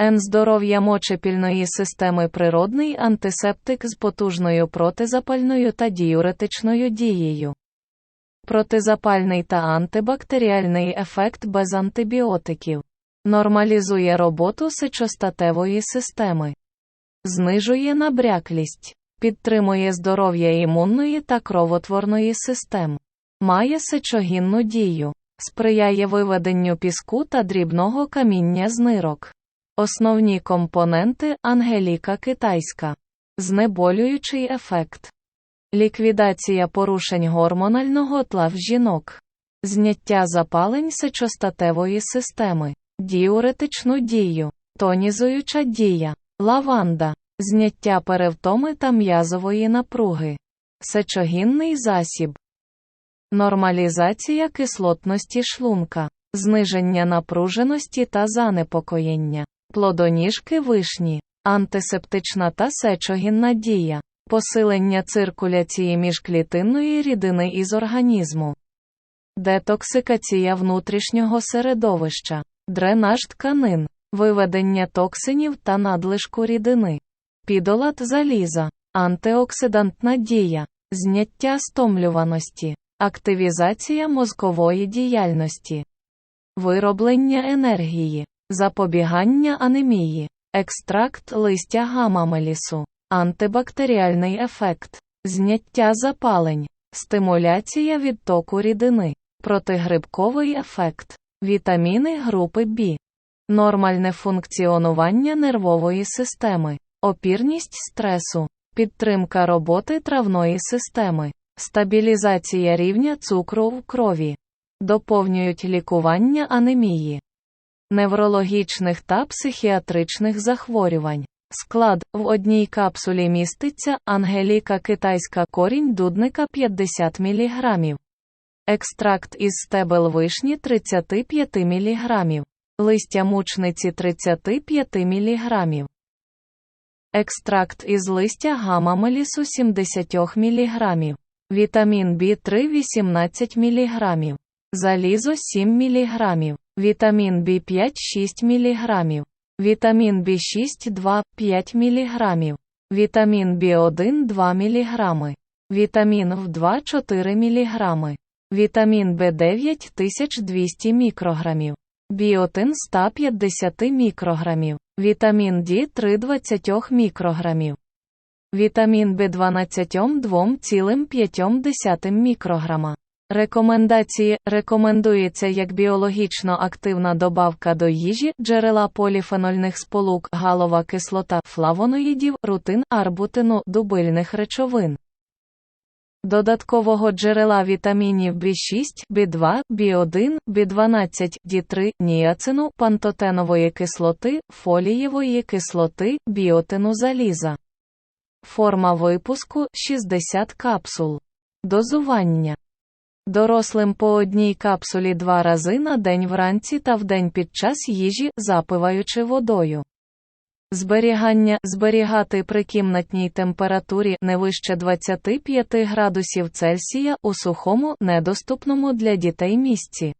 Н. Здоров'я мочепільної системи природний антисептик з потужною протизапальною та діюретичною дією. Протизапальний та антибактеріальний ефект без антибіотиків. Нормалізує роботу сечостатевої системи. Знижує набряклість. Підтримує здоров'я імунної та кровотворної систем. Має сечогінну дію. Сприяє виведенню піску та дрібного каміння з нирок. Основні компоненти Ангеліка китайська. Знеболюючий ефект. Ліквідація порушень гормонального тла в жінок. Зняття запалень сечостатевої системи. Діуретичну дію. Тонізуюча дія. Лаванда. Зняття перевтоми та м'язової напруги. Сечогінний засіб. Нормалізація кислотності шлунка. Зниження напруженості та занепокоєння. Плодоніжки вишні. Антисептична та сечогінна дія. Посилення циркуляції міжклітинної рідини із організму. Детоксикація внутрішнього середовища. Дренаж тканин. Виведення токсинів та надлишку рідини. Підолат заліза. Антиоксидантна дія. Зняття стомлюваності. Активізація мозкової діяльності. Вироблення енергії. Запобігання анемії. Екстракт листя гамамелісу. Антибактеріальний ефект. Зняття запалень. Стимуляція відтоку рідини. Протигрибковий ефект. Вітаміни групи Б. Нормальне функціонування нервової системи. Опірність стресу. Підтримка роботи травної системи. Стабілізація рівня цукру в крові. Доповнюють лікування анемії, неврологічних та психіатричних захворювань. Склад в одній капсулі міститься ангеліка китайська корінь дудника 50 мг. Екстракт із стебел вишні 35 мг. Листя мучниці 35 мг. Екстракт із листя гамамелісу 70 мг. Вітамін В3 18 мг. Залізо 7 мг. Вітамін В5 6 мг. Вітамін В6 2 5 мг. Вітамін В1 2 мг. Вітамін В2 4 мг. Вітамін В9 1200 мікрограмів. Біотин 150 мікрограмів. Вітамін Д3 20 мікрограмів. Вітамін В12 2,5 мікрограма. Рекомендації рекомендується як біологічно активна добавка до їжі, джерела поліфенольних сполук, галова кислота, флавоноїдів, рутин, арбутину, дубильних речовин. Додаткового джерела вітамінів B6, B2, B1, B12, D3, ніацину, пантотенової кислоти, фолієвої кислоти, біотину заліза. Форма випуску 60 капсул. Дозування. Дорослим по одній капсулі два рази на день вранці та вдень під час їжі, запиваючи водою. Зберігання зберігати при кімнатній температурі не вище 25 градусів Цельсія у сухому, недоступному для дітей місці.